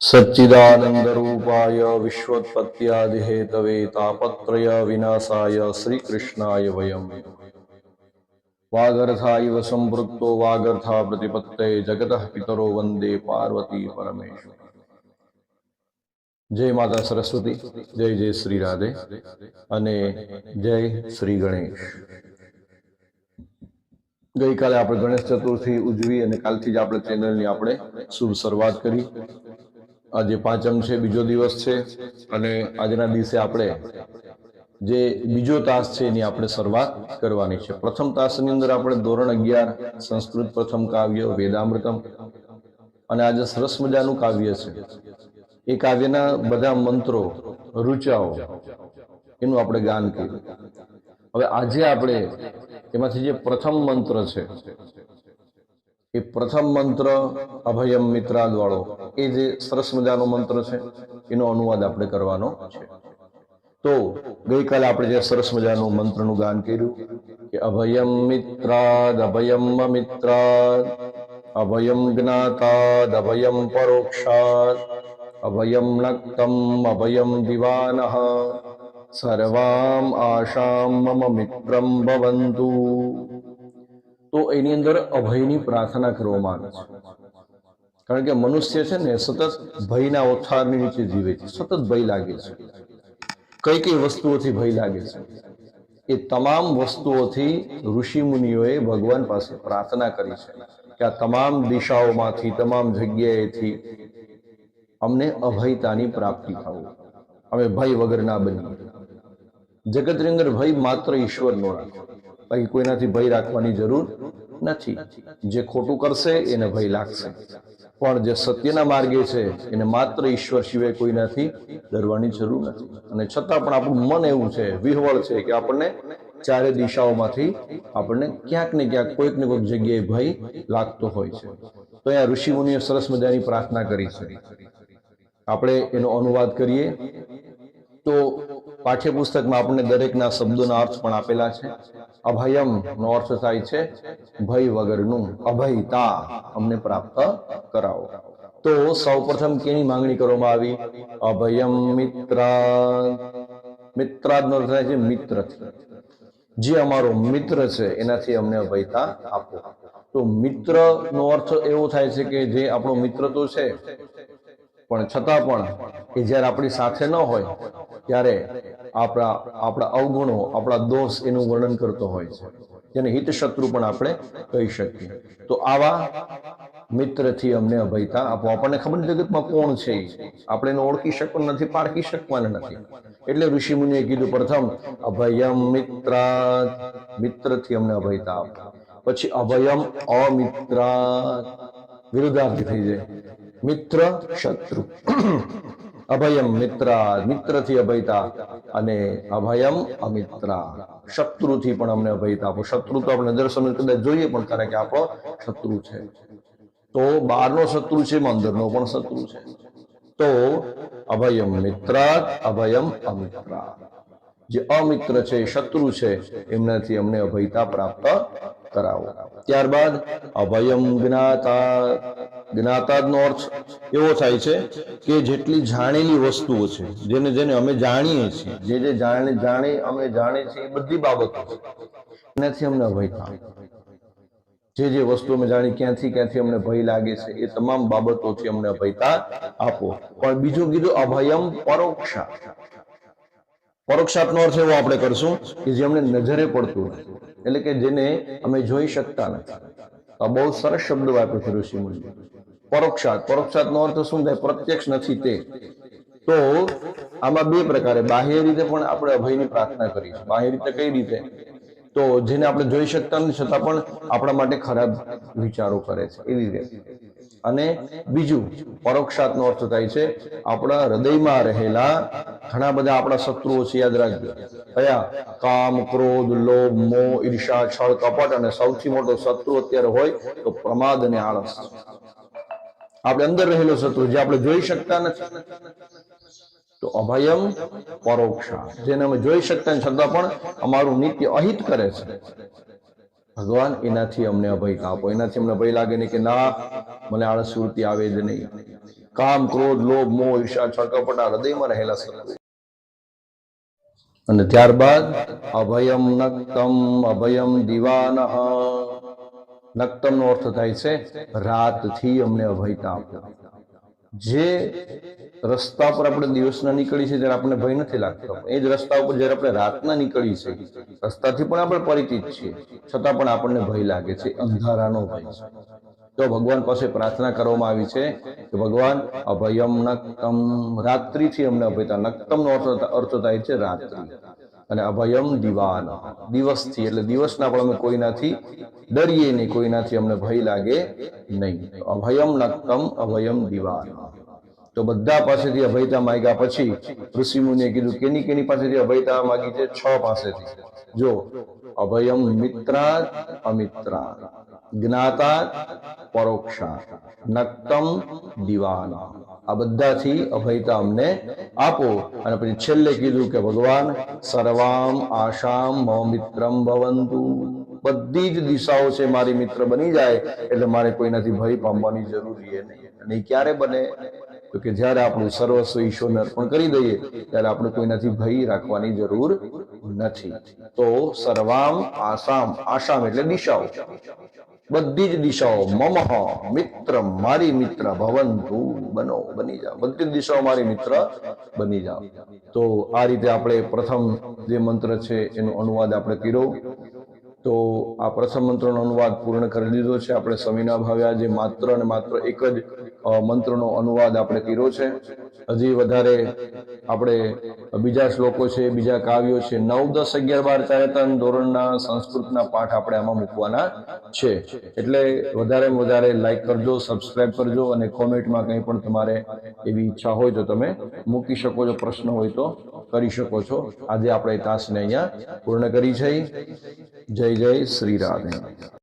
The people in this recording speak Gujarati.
સચ્ચિદાનંદરૂપાય વિશ્વોત્પત્યાદિહેતવે તાપત્રય વિનાશાય શ્રીકૃષ્ણાય વયમ વાગર્થાઇવ સંવૃત્તો વાગર્થા પ્રતિપત્તે જગત પિતરો વંદે પાર્વતી પરમેશ્વર જય માતા સરસ્વતી જય જય શ્રી રાધે અને જય શ્રી ગણેશ ગઈકાલે આપણે ગણેશ ચતુર્થી ઉજવી અને કાલથી જ આપણે ચેનલની આપણે શુભ શરૂઆત કરી. આજે પાંચમ છે બીજો દિવસ છે અને આજના દિવસે આપણે જે બીજો તાસ છે એની આપણે શરૂઆત કરવાની છે. પ્રથમ તાસની અંદર આપણે ધોરણ અગિયાર, સંસ્કૃત પ્રથમ કાવ્ય, વેદામૃતમ અને આજે સરસ મજાનું કાવ્ય છે. એ કાવ્યના બધા મંત્રો, રૂચાઓ એનું આપણે ગાન કર્યું હવે આજે આપણે એમાંથી જે પ્રથમ મંત્ર છે એ પ્રથમ મંત્ર અભયમ મિત્રાદ વાળો એ જે સરસ મજાનો મંત્ર છે, એનો અનુવાદ આપણે કરવાનો છે. તો ગઈકાલે આપણે જે સરસ મજાનું મંત્રનું ગાન કર્યું કે અભયમ મિત્રાદ અભયમ મિત્રાદ અભયમ જ્ઞાતાદ, અભયમ પરોક્ષાદ, અભયમ નક્તમ, અભયમ દિવાનઃ સર્વામ આશામ મમ મિત્રમ ભવંતુ. તો એની અંદર અભયની પ્રાર્થના કરવામાં આવે છે. કારણ કે મનુષ્ય છે ને સતત ભયના ઓથારની નીચે જીવે છે. સતત ભય લાગે છે. કઈ કઈ વસ્તુઓથી ભય લાગે છે? એ તમામ વસ્તુઓથી ઋષિ મુનિઓએ ભગવાન પાસે પ્રાર્થના કરી છે કે આ તમામ દિશાઓમાંથી, તમામ જગ્યાએથી અમને અભયતાની પ્રાપ્તિ થવું. અમે ભય વગર ના બની જગતની અંદર ભય માત્ર ઈશ્વરનો રાખો. બાકી કોઈનાથી ભય રાખવાની જરૂર નથી. જે ખોટું કરશે, એને ભય લાગશે. પણ જે સત્યના માર્ગે છે, એને માત્ર ઈશ્વર સિવાય કોઈનાથી ડરવાની જરૂર નથી. અને છતાં પણ આપણું મન એવું છે, વિહવળ છે કે આપણને ચારે દિશાઓમાંથી આપણને ક્યાંક ને ક્યાંક, કોઈક ને કોઈક જગ્યાએ ભય લાગતો હોય છે. તો અહીંયા ઋષિ મુનિએ સરસ મજાની પ્રાર્થના કરી છે. આપણે એનો અનુવાદ કરીએ. તો પાઠ્યપુસ્તકમાં આપણને દરેકના શબ્દોના અર્થ પણ આપેલા છે. અભયમ નો અર્થ થાય છે. ભય વગરનું અભયતા અમને પ્રાપ્ત કરાવો. તો સૌપ્રથમ કેની માંગણી કરવામાં આવી? અભયમ મિત્ર. મિત્રાદ નો અર્થ થાય છે મિત્ર. જે અમારો મિત્ર છે, એનાથી અમને અભયતા આપો. તો મિત્ર નો અર્થ એવો થાય છે કે જે આપણો મિત્ર તો છે, પણ છતાં પણ એ જ્યારે આપણી સાથે ન હોય, ત્યારે આપણા આપણા અવગુણો, આપણા દોષ એનું વર્ણન કરતો હોય છે. જેને હિત શત્રુ પણ આપણે કહી શકીએ. તો આવા મિત્રથી અમને અભયતા આપો. આપણને ખબર નથી જગતમાં કોણ છે આપણે એને ઓળખી શકવાનું નથી, પારખી શકવાના નથી. એટલે ઋષિ મુનિએ કીધું પ્રથમ, અભયમ મિત્રા મિત્રથી અમને અભયતા આપો. પછી, અભયમ અમિત્રા વિરુદ્ધાર્થી થઈ જાય. મિત્ર શત્રુ અભયમ મિત્રા, મિત્રથી અભયતા અને અભયમ અમિત્રા. શત્રુથી પણ અમને અભયતા આપો. શત્રુ તો આપણે નજર સમજ કદાચ જોઈએ પણ કારણ કે આપણો શત્રુ છે. તો બહારનો શત્રુ છે, મંદિરનો પણ શત્રુ છે. તો અભયમ મિત્રા, અભયમ અમિત્રા. જે અમિત્ર છે, શત્રુ છે, એમનાથી અમને અભયતા પ્રાપ્ત કરાવો. ત્યારબાદ અભયમ જ્ઞાતા જ્ઞાતાનો અર્થ એવો થાય છે કે જેટલી જાણેલી વસ્તુઓ છે, જેને જેને અમે જાણીએ છીએ, જે જે જાણે જાણે અમે જાણીએ છીએ એ બધી બાબતો એનાથી અમને અભયતા જે જે વસ્તુ અમે જાણી ક્યાંથી ક્યાંથી અમને ભય લાગે છે, એ તમામ બાબતોથી અમને અભયતા આપો. પણ બીજું કીધું અભયમ પરોક્ષા. પરોક્ષાતનો અર્થ એવો આપણે કરશું કે જે અમને નજરે પડતું એટલે કે જેને અમે જોઈ શકતા નથી. આ બહુ સરસ શબ્દ વાપર્યો છે ઋષિ મુનિ. પરોક્ષાત પરોક્ષાત નો અર્થ શું થાય? પ્રત્યક્ષ નથી તે. તો આમાં બે પ્રકારે. બાહ્ય રીતે પણ આપણે અભયની પ્રાર્થના કરી બાહ્ય રીતે કઈ રીતે? તો જેને આપણે જોઈ શકતા નથી, છતાં પણ આપણા માટે ખરાબ વિચારો કરે છે. એવી રીતે. અને બીજું પરોક્ષાતનો અર્થ થાય છે આપણા હૃદયમાં રહેલા ઘણા બધા આપણા શત્રુઓ છે, યાદ રાખજો. કયા કામ, ક્રોધ, લોભ, મોહ ઈર્ષા છળ, કપટ અને સૌથી મોટો શત્રુ અત્યારે હોય તો પ્રમાદ અને આળસ. આપણે અંદર રહેલો શત્રુ જે આપણે જોઈ શકતા નથી. તો અભયમ પરોક્ષા. જેને અમે જોઈ શકતા છતાં પણ અમારું નિત્ય અહિત કરે છે. ભગવાન, એનાથી અમને અભય આપો એનાથી અમને ભય લાગે નહીં કે ના, મને આળસ વૃત્તિ આવે જ નહીં. કામ, ક્રોધ, લોભ, મોહ, ઈર્ષા આ હૃદયમાં રહેલા શત્રુ અને ત્યારબાદ અભયમ નક્તમ, અભયમ દિવાનઃ. નક્તમ નો અર્થ થાય છે, રાતથી અમને અભયતા આપો. જે રસ્તા પર આપણે દિવસના નીકળી છે ત્યારે આપણને ભય નથી લાગતો. એ જ રસ્તા ઉપર જ્યારે આપણે રાતના નીકળી છે રસ્તાથી પણ આપણે પરિચિત છીએ, છતાં પણ આપણને ભય લાગે છે, અંધારાનો ભય છે. તો ભગવાન પાસે પ્રાર્થના કરવામાં આવી છે કે ભગવાન, અભયમ નક્તમ. રાત્રિથી અમને અભયતા, નક્તમનો અર્થ થાય છે રાત્રિ. અને અભયમ દિવાન. દિવસથી, એટલે દિવસના પણ અમે કોઈનાથી ડરીએ નહીં કોઈનાથી અમને ભય લાગે નહીં. અભયમ નક્તમ, અભયમ દિવાન. તો બધા પાસેથી અભયતા માંગ્યા પછી ઋષિ મુનિએ કીધું, કેની કેની પાસેથી અભયતા માંગી છે? છ પાસેથી. જો, અભયમ મિત્રા અમિત્રાત. જ્ઞાતા પરોક્ષા, નક્તમ દિવાન. આ બધાથી અભયતા અમને આપો. અને પછી છેલ્લે કીધું કે ભગવાન, સર્વામ આશામ મમ મિત્રમ ભવંતુ. બધી જ દિશાઓ છે મારી મિત્ર બની જાય, એટલે મારે કોઈનાથી ભય પામવાની જરૂર છે નહીં. અને ક્યારે બને? તો કે જ્યારે આપણું સર્વસ્વ ઈશ્વરને અર્પણ કરી દઈએ, ત્યારે આપણે કોઈનાથી ભય રાખવાની જરૂર નથી. તો સર્વામ આસામ આસામ એટલે દિશાઓ. બધી જ દિશાઓ મમહ મિત્ર, મારી મિત્ર, ભવંતુ, બનો, બની જાઓ. બધી જ દિશાઓ મારી મિત્ર, બની જાઓ. તો આ રીતે આપણે પ્રથમ જે મંત્ર છે એનો અનુવાદ આપણે કર્યો. તો આ પ્રથમ મંત્રનો અનુવાદ પૂર્ણ કરી દીધો છે. આપણે સમયના ભાવ્યા જે માત્ર અને માત્ર એક જ મંત્રનો અનુવાદ આપણે કર્યો છે. હજી વધારે આપણે બીજા શ્લોકો છે, બીજા કાવ્યો છે. નવ, દસ, અગિયાર, બાર, ચારેતન ધોરણના સંસ્કૃતના પાઠ આપણે આમાં મૂકવાના છે. એટલે વધારે વધારે લાઈક કરજો સબસ્ક્રાઇબ કરજો અને કોમેન્ટમાં કંઈ પણ તમારે એવી ઈચ્છા હોય તો તમે મૂકી શકો છો. પ્રશ્ન હોય તો કરી શકો છો. આજે આપણે તાસને અહીંયા પૂર્ણ કરી છે. જય જય શ્રી રાધે.